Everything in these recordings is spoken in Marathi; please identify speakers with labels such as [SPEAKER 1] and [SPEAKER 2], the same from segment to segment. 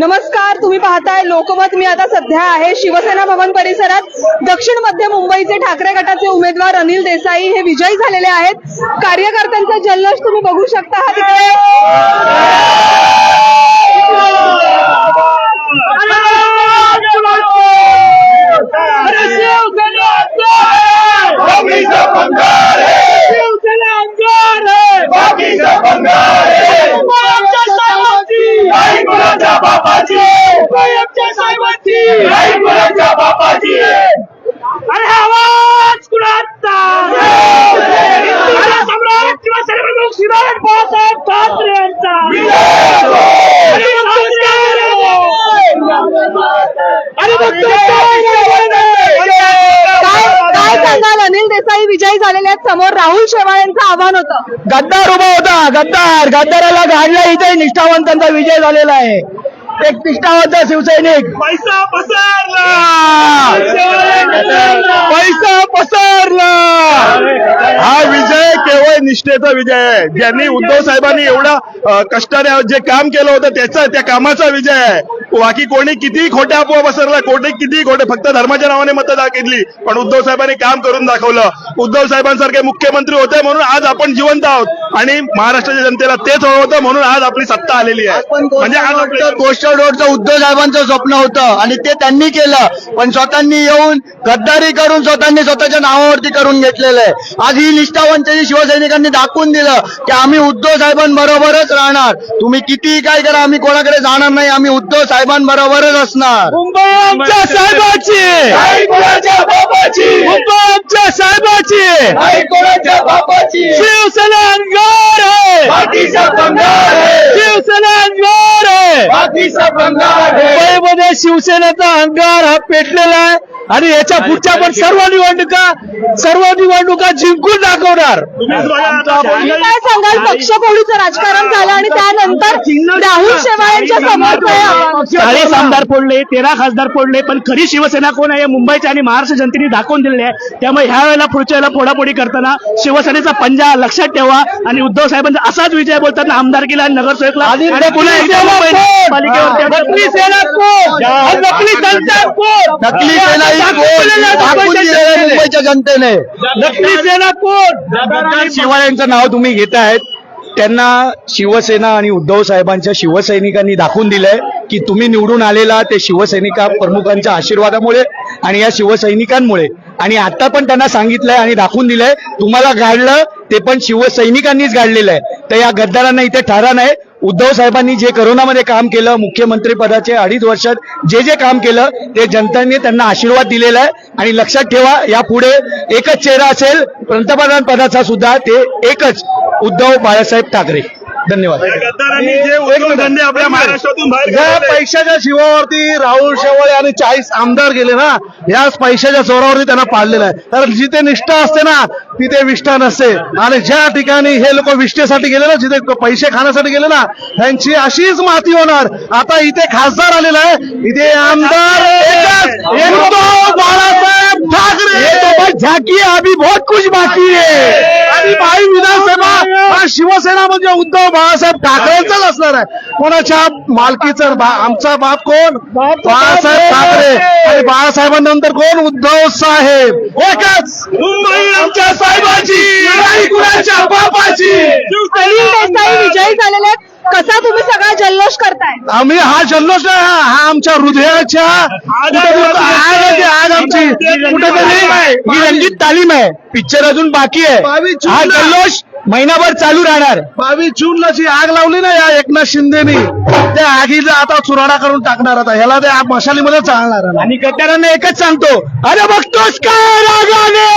[SPEAKER 1] नमस्कार तुम्ही पाहताय लोकमत. मी आता सध्या आहे शिवसेना भवन परिसरात. दक्षिण मध्य मुंबईचे ठाकरे गटाचे उमेदवार अनिल देसाई हे विजयी झालेले आहेत. कार्यकर्त्यांचा जल्लोष तुम्ही बघू शकता हा तिकडे.
[SPEAKER 2] आहे बाकीचा बंगार आहे आई कुणाच्या बापाची आई कुणाच्या बापाची
[SPEAKER 3] अरे आवाज कुणाचा अरे सम्राट शिवसेना प्रमुख शिवाजी बाळासाहेब ठाकरे यांचा अरे
[SPEAKER 1] काय काय सांगाल अनिल देसाई विजयी झालेले आहेत समोर राहुल शेवाळ यांचं आव्हान होतं.
[SPEAKER 4] गद्दार उभा होता गद्दार. गद्दाराला गाडला इथे. निष्ठावंतांचा विजय झालेला आहे. एक निष्ठावंत शिवसैनिक.
[SPEAKER 3] पैसा पसरला.
[SPEAKER 4] पैसा पसरला.
[SPEAKER 5] निष्ठेचा विजय आहे. ज्यांनी उद्धव साहेबांनी एवढा कष्टाने जे काम केलं होतं त्याचा त्या कामाचा विजय आहे. बाकी कोणी कितीही खोट्या अफवा पसरला कोणी कितीही खोटे फक्त धर्माच्या नावाने मतं दाखवली पण उद्धव साहेबांनी काम करून दाखवलं. उद्धव साहेबांसारखे मुख्यमंत्री होते म्हणून आज आपण जिवंत आहोत. आणि महाराष्ट्राच्या जनतेला तेच हवं होतं म्हणून आज आपली सत्ता आलेली आहे. म्हणजे आज
[SPEAKER 4] गोष्ट रोडचं उद्धव साहेबांचं स्वप्न होतं. आणि ते त्यांनी केलं. पण स्वतःनी येऊन गद्दारी करून स्वतःनी स्वतःच्या नावावरती करून घेतलेलं आहे. आज ही निष्ठावंतांनी शिवसैनिकांनी दाखवून दिलं की आम्ही उद्धव साहेबांबरोबरच राहणार. तुम्ही कितीही काय करा आम्ही कोणाकडे जाणार नाही. आम्ही उद्धव साहेबांबरोबरच असणार. मुंबई आमच्या साहेबाची!
[SPEAKER 2] आई कुणाच्या बापाची!
[SPEAKER 4] मुंबई आमच्या साहेबाची!
[SPEAKER 2] आई कुणाच्या बापाची!
[SPEAKER 4] शिवसेना अंगार आहे!
[SPEAKER 2] बाकीचा बंगार आहे!
[SPEAKER 4] शिवसेना अंगार आहे
[SPEAKER 2] बाकीचा बंगार आहे
[SPEAKER 4] मुंबईमध्ये शिवसेनेचा अंगार हा पेटलेला आहे आणि याच्या पुढच्या पण सर्व निवडणुका सर्व निवडणुका जिंकून दाखवणार.
[SPEAKER 1] काय सांगाल? पक्षपोळीचं राजकारण झालं आणि त्यानंतर राहुल शेवाळ यांच्या समोर
[SPEAKER 3] चाळीस आमदार फोडले तेरा खासदार फोडले पण खरी शिवसेना कोण आहे हे मुंबईच्या आणि महाराष्ट्र जनतेने दाखवून दिलेली आहे. त्यामुळे ह्या वेळेला पुढच्या वेळेला फोडाफोडी करताना शिवसेनेचा पंजा लक्षात ठेवा आणि उद्धव साहेबांचा असाच विजय बोलताना आमदारकीला आणि नगरसेवकला पुन्हा
[SPEAKER 4] नकली सेना कोण? नकली जनता कोण? सेना मुंबईच्या जनतेने. नकली सेना कोण शिवाय यांचं नाव तुम्ही घेतायत. त्यांना शिवसेना आणि उद्धव साहेबांच्या शिवसैनिकांनी दाखवून दिलंय की तुम्ही निवडून आलेला ते शिवसैनिका प्रमुखांच्या आशीर्वादामुळे आणि या शिवसैनिकांमुळे. आणि आता पण त्यांना सांगितलंय आणि दाखवून दिलंय. तुम्हाला गाडलं ते पण शिवसैनिकांनीच गाडलेलं आहे. तर या गद्दारांना इथे ठारा नाही. उद्धव साहेबांनी जे करोनामध्ये काम केलं मुख्यमंत्री पदाचे अडीच वर्षात जे जे काम केलं ते जनतेने त्यांना आशीर्वाद दिलेला आहे. आणि लक्षात ठेवा यापुढे एकच चेहरा असेल पंतप्रधान पदाचा सुद्धा ते एकच उद्धव बाळासाहेब ठाकरे. धन्यवाद.
[SPEAKER 5] गद्दारांनी जे उद्योगधंदे आपल्या महाराष्ट्रातून बाहेर
[SPEAKER 4] ज्या
[SPEAKER 5] काढले,
[SPEAKER 4] पैशाच्या शिवावरती राहुल शेवाळे आणि चाळीस आमदार गेले ना याच पैशाच्या जोरावरती त्यांना पाडलेलं आहे. कारण जिथे निष्ठा असते ना तिथे विष्ठा नसते. आणि ज्या ठिकाणी हे लोक विष्ठेसाठी गेले ना जिथे पैसे खाण्यासाठी गेले ना त्यांची अशीच माती होणार. आता इथे खासदार आलेला आहे. इथे आमदार एकच, एक उद्धव बाळासाहेब ठाकरे. झाकी अभी बहुत कुछ बाकी आहे आणि भाई विधानसभा हा शिवसेना म्हणजे उद्धव बाळासाहेब ठाकरेंचाच असणार आहे. कोणाच्या मालकीचं बा- आमचा बाप कोण? बाळासाहेब ठाकरे. आणि बाळासाहेबांनंतर कोण? उद्धव साहेब. एकच.
[SPEAKER 5] मुंबई आमच्या साहेबाची. कुणाच्या? बापाची.
[SPEAKER 1] अनिल देसाई विजयी झालेले आहेत. कसा तुम्ही सगळा जल्लोष करताय?
[SPEAKER 4] आम्ही हा जल्लोष आहे, हा हा आमच्या हृदयाच्या कुठेतरी आग आहे ती आग आमची कुठेतरी ही रंगीत तालीम आहे. पिक्चर अजून बाकी आहे. हा जल्लोष महिनाभर चालू राहणार. बावीस जूनला जी आग लावली ना या एकनाथ शिंदेनी त्या आगीला आता चुराडा करून टाकणार आता. ह्याला त्या मशालीमध्ये चालणार. आणि गद्दारांना एकच सांगतो अरे बघतोस काय रागाने?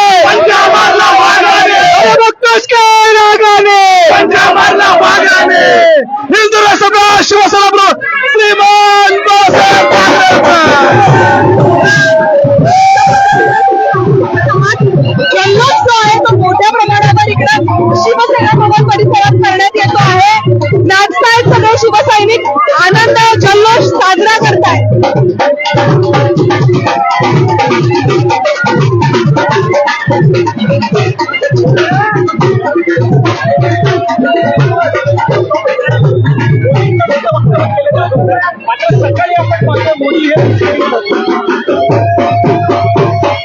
[SPEAKER 4] अरे बघतोस काय रागाने? हिंदू राष्ट्रपती शिवसेना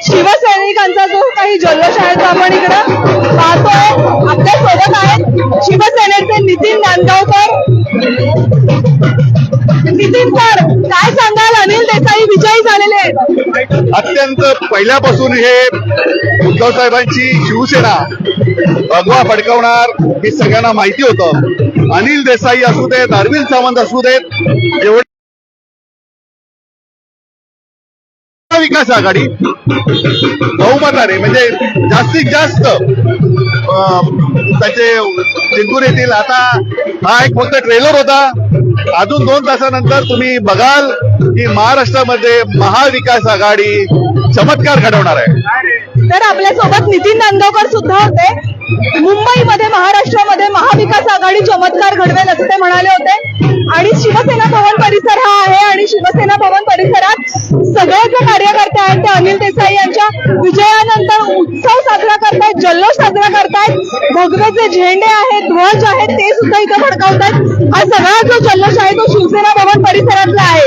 [SPEAKER 1] शिवसैनिकांचा जो काही जल्लोष आहे तो आपण इकडं पाहतोय. आपल्यासोबत आहेत शिवसेनेचे नितीन नांदगावकर. नितीन सर काय सांगाल? अनिल देसाई विजयी झालेले आहेत.
[SPEAKER 6] अत्यंत पहिल्यापासून हे उद्धव साहेबांची शिवसेना भगवा फडकवणार हे सगळ्यांना माहिती होतं. अनिल देसाई असू देत अरविंद सावंत असू देत एवढे विकास आघाडी बहुमताने म्हणजे जास्तीत जास्त त्याचे जिंकून येतील. आता हा एक फक्त ट्रेलर होता. अजून दोन तासानंतर तुम्ही बघाल की महाराष्ट्रामध्ये महाविकास आघाडी चमत्कार घडवणार आहे.
[SPEAKER 1] तर आपल्यासोबत नितीन नांदगावकर सुद्धा होते. मुंबईमध्ये महाराष्ट्रामध्ये महाविकास आघाडी चमत्कार घडवेल असं ते म्हणाले होते. आणि शिवसेना भवन परिसर हा आहे आणि शिवसेना भवन परिसरात सगळे जे कार्यकर्ते आहेत ते अनिल देसाई यांच्या विजयानंतर उत्सव साजरा करतायत जल्लोष साजरा करतायत. भोगवेचे झेंडे आहेत ध्वज आहेत ते सुद्धा इथे फडकावतायत. हा सगळा जो जल्लोष आहे तो शिवसेना भवन परिसरातला आहे.